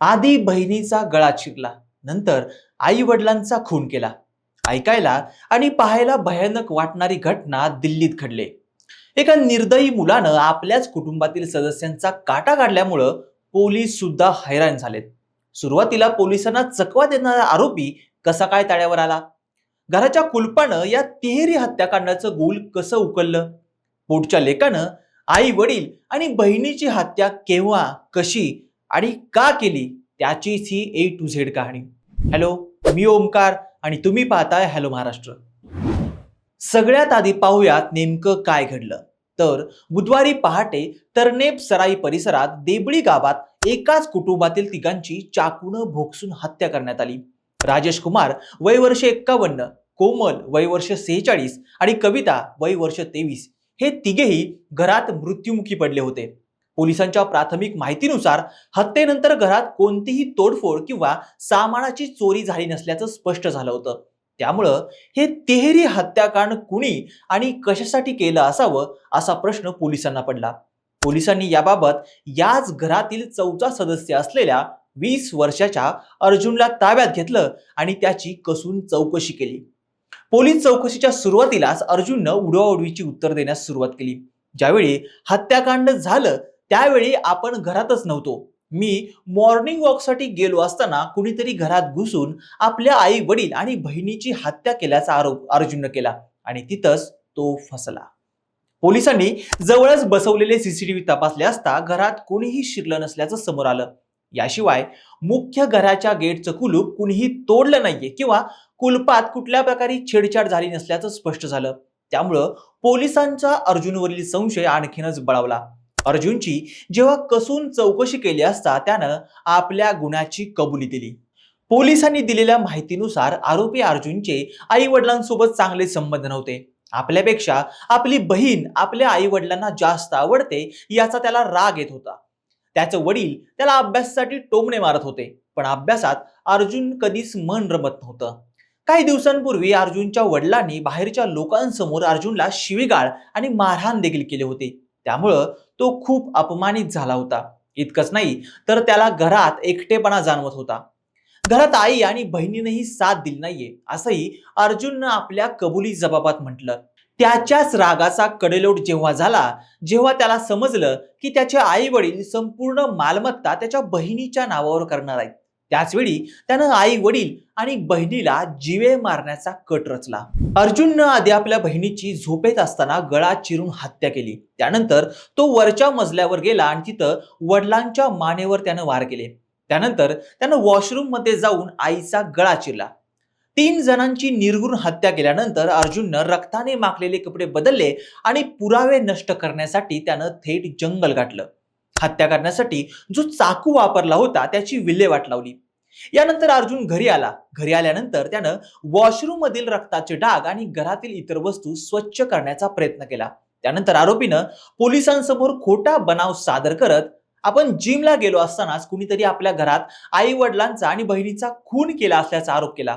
आधी बहिणीचा गळा चिरला. नंतर आई वडिलांचा खून केला. ऐकायला आणि पाहायला भयानक वाटणारी घटना दिल्लीत घडले. एका निर्दयी मुलानं आपल्याच कुटुंबातील सदस्यांचा काटा काढल्यामुळं पोलीस सुद्धा हैराण झालेत. सुरुवातीला पोलिसांना चकवा देणारा आरोपी कसा काय ताळ्यावर आला? घराच्या कुलपानं या तिहेरी हत्याकांडाचं गुल कसं उकललं? पोटच्या लेकानं आई वडील आणि बहिणीची हत्या केव्हा कशी आणि का केली? त्याचीच ही ए टू झेड कहाणी. हॅलो मी ओमकार आणि तुम्ही पाहताय हॅलो महाराष्ट्र. सगळ्यात आधी पाहूयात नेमकं काय घडलं. तर बुधवारी पहाटे तरनेप सराई परिसरात देबळी गावात एकाच कुटुंबातील तिघांची चाकूनं भोगसून हत्या करण्यात आली. राजेश कुमार वय वर्ष एक्कावन्न कोमल वय वर्ष सेहेचाळीस आणि कविता वय वर्ष तेवीस. हे तिघेही घरात मृत्युमुखी पडले होते. पोलिसांच्या प्राथमिक माहितीनुसार हत्येनंतर घरात कोणतीही तोडफोड किंवा सामानाची चोरी झाली नसल्याचं स्पष्ट झालं होतं. त्यामुळं हे तिहेरी हत्याकांड कुणी आणि कशासाठी केलं असावं असा प्रश्न पोलिसांना पडला. पोलिसांनी याबाबत याच घरातील चौथा सदस्य असलेल्या वीस वर्षाच्या अर्जुनला ताब्यात घेतलं आणि त्याची कसून चौकशी केली. पोलीस चौकशीच्या सुरुवातीलाच अर्जुननं उडवाउडवीची उत्तर देण्यास सुरुवात केली. ज्यावेळी हत्याकांड झालं त्यावेळी आपण घरातच नव्हतो. मी मॉर्निंग वॉकसाठी गेलो असताना कुणीतरी घरात घुसून आपल्या आई वडील आणि बहिणीची हत्या केल्याचा आरोप अर्जुननं केला आणि तिथंच तो फसला. पोलिसांनी जवळच बसवलेले सीसीटीव्ही तपासले असता घरात कोणीही शिरलं नसल्याचं समोर आलं. याशिवाय मुख्य घराच्या गेटचं कुलूप कुणीही तोडलं नाहीये किंवा कुलपात कुठल्या प्रकारे छेडछाड झाली नसल्याचं स्पष्ट झालं. त्यामुळं पोलिसांचा अर्जुनवरील संशय आणखीनच बळावला. अर्जुनची जेव्हा कसून चौकशी केली असता त्यानं आपल्या गुन्ह्याची कबुली दिली. पोलिसांनी दिलेल्या माहितीनुसार आरोपी अर्जुनचे आई वडिलांसोबत चांगले संबंध नव्हते. आपल्यापेक्षा आपली बहीण आपल्या आई वडिलांना जास्त आवडते याचा त्याला राग येत होता. त्याचं वडील त्याला अभ्यासासाठी टोमणे मारत होते पण अभ्यासात अर्जुन कधीच मन रमत नव्हतं. काही दिवसांपूर्वी अर्जुनच्या वडिलांनी बाहेरच्या लोकांसमोर अर्जुनला शिवीगाळ आणि मारहाण देखील केले होते. त्यामुळं तो खूप अपमानित झाला होता. इतकंच नाही तर त्याला घरात एकटेपणा जाणवत होता. घरात आई आणि बहिणीनेही साथ दिली नाहीये असंही अर्जुननं आपल्या कबुली जबाबात म्हटलं. त्याच्याच रागाचा कडेलोट जेव्हा झाला जेव्हा त्याला समजलं की त्याचे आई वडील संपूर्ण मालमत्ता त्याच्या बहिणीच्या नावावर करणार आहेत. त्याचवेळी त्यानं आई वडील आणि बहिणीला जिवे मारण्याचा कट रचला. अर्जुननं आधी आपल्या बहिणीची झोपेत असताना गळा चिरून हत्या केली. त्यानंतर तो वरच्या मजल्यावर गेला आणि तिथं वडिलांच्या मानेवर त्यानं वार केले. त्यानंतर त्यानं वॉशरूममध्ये जाऊन आईचा गळा चिरला. तीन जणांची निर्गुण हत्या केल्यानंतर अर्जुननं रक्ताने माखलेले कपडे बदलले आणि पुरावे नष्ट करण्यासाठी त्यानं थेट जंगल गाठलं. हत्या करण्यासाठी जो चाकू वापरला होता त्याची विल्हेवाट लावली. यानंतर अर्जुन घरी आला. घरी आल्यानंतर त्यानं वॉशरूम मधील रक्ताचे डाग आणि घरातील इतर वस्तू स्वच्छ करण्याचा प्रयत्न केला. त्यानंतर आरोपीनं पोलिसांसमोर खोटा बनाव सादर करत आपण जिमला गेलो असतानाच कुणीतरी आपल्या घरात आई वडिलांचा आणि बहिणीचा खून केला असल्याचा आरोप केला.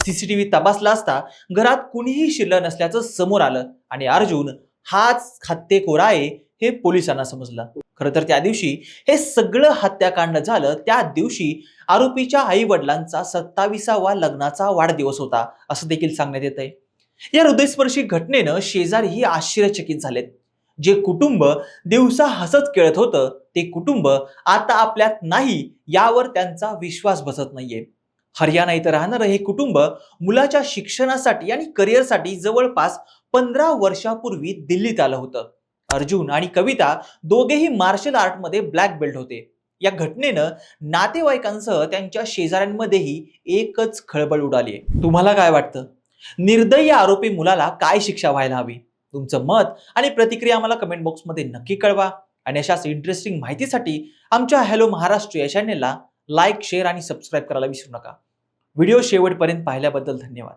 सीसीटीव्ही तपासला असता घरात कुणीही शिरलं नसल्याचं समोर आलं आणि अर्जुन हाच हत्येखोर आहे हे पोलिसांना समजलं. खरं तर त्या दिवशी हे सगळं हत्याकांड झालं त्या दिवशी आरोपीच्या आई वडिलांचा सत्ताविसावा लग्नाचा वाढदिवस होता असं देखील सांगण्यात येत आहे या हृदयस्पर्शी घटनेनं शेजारीही आश्चर्यचकित झालेत. जे कुटुंब दिवसा हसत खेळत होतं ते कुटुंब आता आपल्यात नाही यावर त्यांचा विश्वास बसत नाहीये. हरियाणा इथं राहणारं हे कुटुंब मुलाच्या शिक्षणासाठी आणि करिअरसाठी जवळपास पंधरा वर्षापूर्वी दिल्लीत आलं होतं. अर्जुन आणि कविता दोघेही मार्शल आर्टमध्ये ब्लॅक बेल्ट होते. या घटनेनं नातेवाईकांसह त्यांच्या शेजाऱ्यांमध्येही एकच खळबळ उडाली आहे तुम्हाला काय वाटतं? निर्दयी आरोपी मुलाला काय शिक्षा व्हायला हवी? तुमचं मत आणि प्रतिक्रिया आम्हाला कमेंट बॉक्समध्ये नक्की कळवा. आणि अशाच इंटरेस्टिंग माहितीसाठी आमच्या हॅलो महाराष्ट्र या चॅनेलला लाईक शेअर आणि सबस्क्राईब करायला विसरू नका. व्हिडिओ शेवटपर्यंत पाहिल्याबद्दल धन्यवाद.